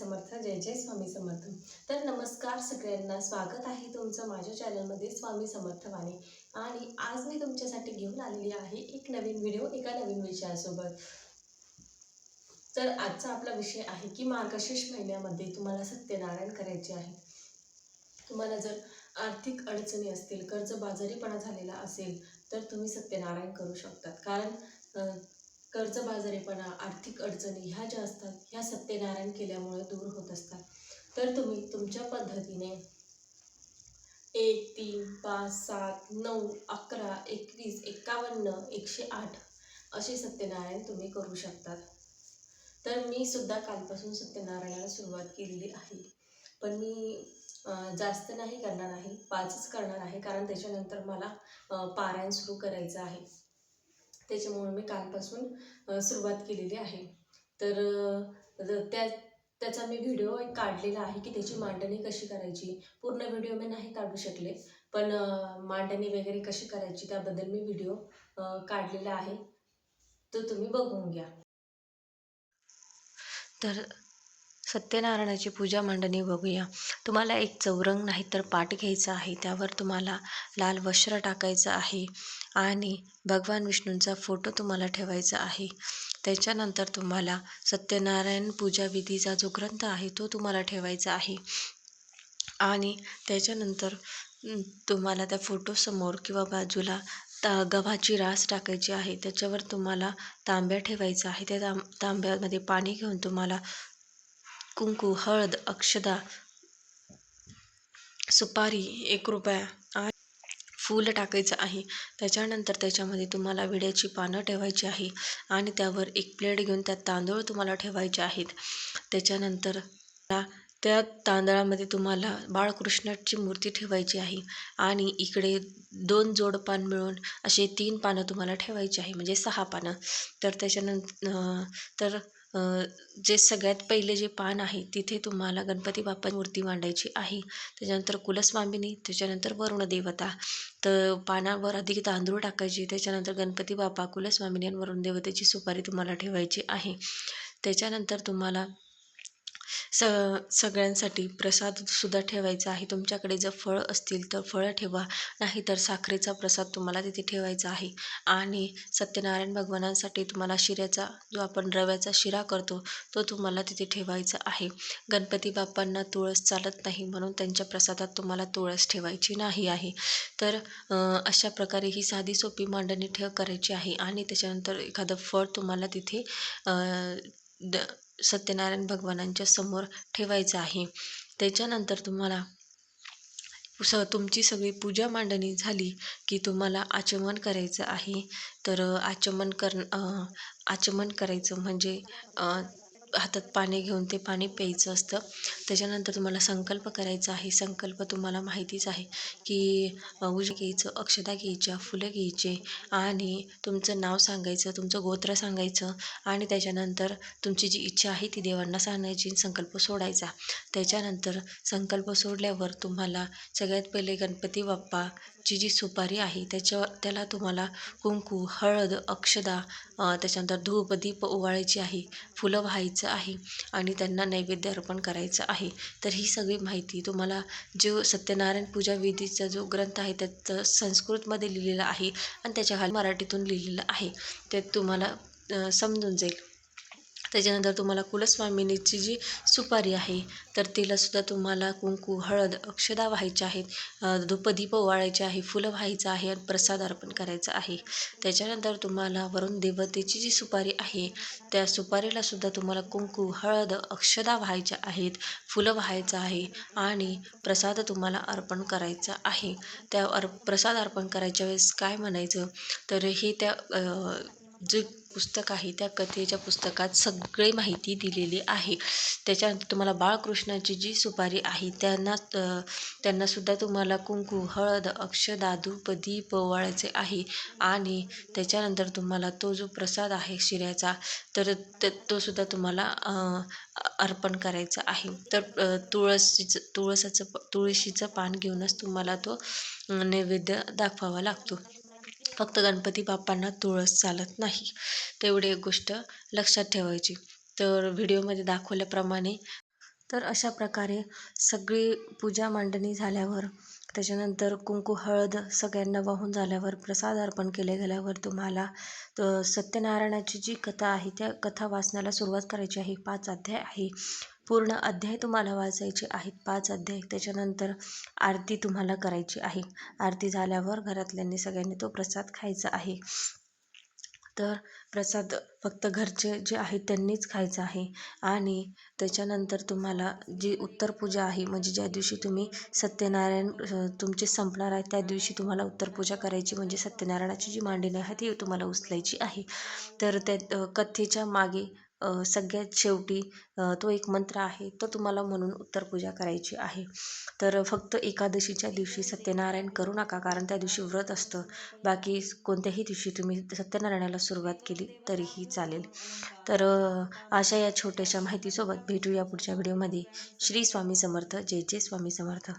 समर्थ. जय जय स्वामी समर्थ. तर नमस्कार सगळ्यांना. स्वागत आहे तुमचं माझ्या चॅनलमध्ये स्वामी समर्थ वाणी आणि आज मी तुमच्यासाठी घेऊन आलेली आहे एक नवीन व्हिडिओ एका नवीन विषयासोबत. तर आजचा आपला विषय आहे की मार्गशीर्ष महिन्यामध्ये तुम्हाला सत्यनारायण करायचे आहे. तुम्हाला जर आर्थिक अडचणी असतील कर्जबाजारीपणा झालेला असेल तर तुम्ही सत्यनारायण करू शकतात. कारण कर्जबाजारीपणा आर्थिक अडचणी ह्या ज्या असतात ह्या सत्यनारायण केल्यामुळे दूर होत असतात. तर तुम्ही तुमच्या पद्धतीने एक तीन पाच सात नऊ अकरा एकवीस एकावन्न एकशे आठ असे सत्यनारायण तुम्ही करू शकतात. तर मी सुद्धा कालपासून सत्यनारायणाला सुरुवात केलेली आहे. पण मी जास्त नाही करणार आहे पाचच करणार आहे कारण त्याच्यानंतर मला पारायण सुरू करायचं आहे. त्याच्यामुळे मी कालपासून सुरुवात केलेली आहे. तर त्या त्याचा मी व्हिडिओ एक काढलेला आहे की त्याची मांडणी कशी करायची. पूर्ण व्हिडिओ मी नाही काढू शकले पण मांडणी वगैरे कशी करायची त्याबद्दल मी व्हिडिओ काढलेला आहे. तो तुम्ही बघून घ्या. तर सत्यनारायणाची पूजा मांडणी बघूया. तुम्हाला एक चौरंग नाही तर पाट घ्यायचा आहे. त्यावर तुम्हाला लाल वस्त्र टाकायचं आहे आणि भगवान विष्णूंचा फोटो तुम्हाला ठेवायचा आहे. त्याच्यानंतर तुम्हाला सत्यनारायण पूजा विधीचा जो ग्रंथ आहे तो तुम्हाला ठेवायचा आहे. आणि त्याच्यानंतर तुम्हाला त्या फोटोसमोर किंवा बाजूला ता गव्हाची रास टाकायची आहे. त्याच्यावर तुम्हाला तांब्या ठेवायचा आहे. त्या तांब तांब्यामध्ये पाणी घेऊन तुम्हाला कुंकू हळद अक्षदा सुपारी एक रुपया आणि फूल टाकायचं आहे. त्याच्यानंतर त्याच्यामध्ये तुम्हाला विड्याची पानं ठेवायची आहे आणि त्यावर एक प्लेट घेऊन त्यात तांदूळ तुम्हाला ठेवायचे आहेत. त्याच्यानंतर त्या- तांदळामध्ये तुम्हाला बाळकृष्णाची मूर्ती ठेवायची आहे आणि इकडे दोन जोड पान मिळून असे तीन पानं तुम्हाला ठेवायची आहे म्हणजे सहा पानं. तर त्याच्यानंतर तर जे सगळ्यात पहिले जे पान आहे तिथे तुम्हाला गणपती बाप्पा मूर्ती मांडायची आहे. त्याच्यानंतर कुलस्वामिनी त्याच्यानंतर वरुण देवता तर पानावर अधिक तांदूळ टाकायचे त्याच्यानंतर गणपती बाप्पा कुलस्वामिनी आणि वरुण देवतेची सुपारी तुम्हाला ठेवायची आहे. त्याच्यानंतर तुम्हाला स सगळ्यांसाठी प्रसादसुद्धा ठेवायचा आहे. तुमच्याकडे जर फळं असतील तर फळं ठेवा. नाहीतर साखरेचा प्रसाद तुम्हाला तिथे ठेवायचा आहे. आणि सत्यनारायण भगवानांसाठी तुम्हाला शिऱ्याचा जो आपण रव्याचा शिरा करतो तो तुम्हाला तिथे ठेवायचा आहे. गणपती बाप्पांना तुळस चालत नाही म्हणून त्यांच्या प्रसादात तुम्हाला तुळस ठेवायची नाही आहे. तर अशा प्रकारे ही साधी सोपी मांडणी ठेव करायची आहे. आणि त्याच्यानंतर एखादं फळ तुम्हाला तिथे द सत्यनारायण भगवानांच्या समोर ठेवायचं आहे. त्याच्यानंतर तुम्हाला स तुमची सगळी पूजा मांडणी झाली की तुम्हाला आचमन करायचं आहे. तर आचमन कर आचमन करायचं म्हणजे हातात पाणी घेऊन ते पाणी प्यायचं असतं. त्याच्यानंतर तुम्हाला संकल्प करायचा आहे. संकल्प तुम्हाला माहितीच आहे की उज घ्यायचं अक्षता घ्यायच्या फुलं घ्यायचे आणि तुमचं नाव सांगायचं तुमचं गोत्र सांगायचं आणि त्याच्यानंतर तुमची जी इच्छा आहे ती देवांना सांगायची संकल्प सोडायचा. त्याच्यानंतर संकल्प सोडल्यावर तुम्हाला सगळ्यात पहिले गणपती बाप्पा जी सुपारी आहे त्याच्यावर त्याला तुम्हाला कुंकू हळद अक्षदा त्याच्यानंतर धूप दीप ओवाळायची आहे फुलं व्हायचं आहे आणि त्यांना नैवेद्य अर्पण करायचं आहे. तर ही सगळी माहिती तुम्हाला जो सत्यनारायण पूजा विधीचा जो ग्रंथ आहे त्याचं संस्कृतमध्ये लिहिलेला आहे आणि त्याच्याखाली मराठीतून लिहिलेलं आहे. ते तुम्हाला समजून जाईल. त्याच्यानंतर तुम्हाला कुलस्वामिनीची जी सुपारी आहे तर तिलासुद्धा तुम्हाला कुंकू हळद अक्षदा व्हायच्या आहेत. अ, धूपदीप ओवाळायचे आहे फुलं व्हायचं आहे आणि प्रसाद अर्पण करायचं आहे. त्याच्यानंतर तुम्हाला वरुण देवतेची जी सुपारी आहे त्या सुपारीलासुद्धा तुम्हाला कुंकू हळद अक्षदा व्हायच्या आहेत फुलं व्हायचं आहे आणि प्रसाद तुम्हाला अर्पण करायचा आहे. त्या अर् प्रसाद अर्पण करायच्या वेळेस काय म्हणायचं? तर हे त्या जे पुस्तक आहे त्या कथेच्या पुस्तकात सगळी माहिती दिलेली आहे. त्याच्यानंतर तुम्हाला बाळकृष्णाची जी सुपारी आहे त्यांना त्यांनासुद्धा तुम्हाला कुंकू हळद अक्षदा धूप दीप ओवाळायचे आहे. आणि त्याच्यानंतर तुम्हाला तो जो प्रसाद आहे शिऱ्याचा तर त- तो सुद्धा तुम्हाला अर्पण करायचा आहे. तर तुळशीचं तुळसाचं प- तुळशीचं पान घेऊनच तुम्हाला तो नैवेद्य दाखवावा लागतो. फक्त गणपती बाप्पांना तुळस चालत नाही तेवढी एक गोष्ट लक्षात ठेवायची. तर व्हिडिओमध्ये दाखवल्याप्रमाणे तर अशा प्रकारे सगळी पूजा मांडणी झाल्यावर त्याच्यानंतर कुंकू हळद सगळ्यांना वाहून झाल्यावर प्रसाद अर्पण केले गेल्यावर तुम्हाला तर सत्यनारायणाची जी कथा आहे त्या कथा वाचण्याला सुरुवात करायची आहे पाच अध्याय आहे. पूर्ण अध्याय तुम्हाला वाचायचे आहेत. पाच अध्याय त्याच्यानंतर आरती तुम्हाला करायची आहे. आरती झाल्यावर घरातल्यांनी सगळ्यांनी तो प्रसाद खायचा आहे. तर प्रसाद फक्त घरचे जे आहेत त्यांनीच खायचं आहे. आणि त्याच्यानंतर तुम्हाला जी उत्तर पूजा आहे म्हणजे ज्या दिवशी तुम्ही सत्यनारायण तुमचे संपणार आहे त्या दिवशी तुम्हाला उत्तर पूजा करायची म्हणजे सत्यनारायणाची जी मांडणी आहे ती तुम्हाला उचलायची आहे. तर त्या कथेच्या मागे सगळ्यात शेवटी तो एक मंत्र आहे तो तुम्हाला म्हणून उत्तर पूजा करायची आहे. तर फक्त एकादशीच्या दिवशी सत्यनारायण करू नका कारण त्या दिवशी व्रत असतं. बाकी कोणत्याही दिवशी तुम्ही सत्यनारायणाला सुरुवात केली तरीही चालेल. तर अशा या छोट्याशा माहितीसोबत भेटूया पुढच्या व्हिडिओमध्ये. श्री स्वामी समर्थ जय जय स्वामी समर्थ.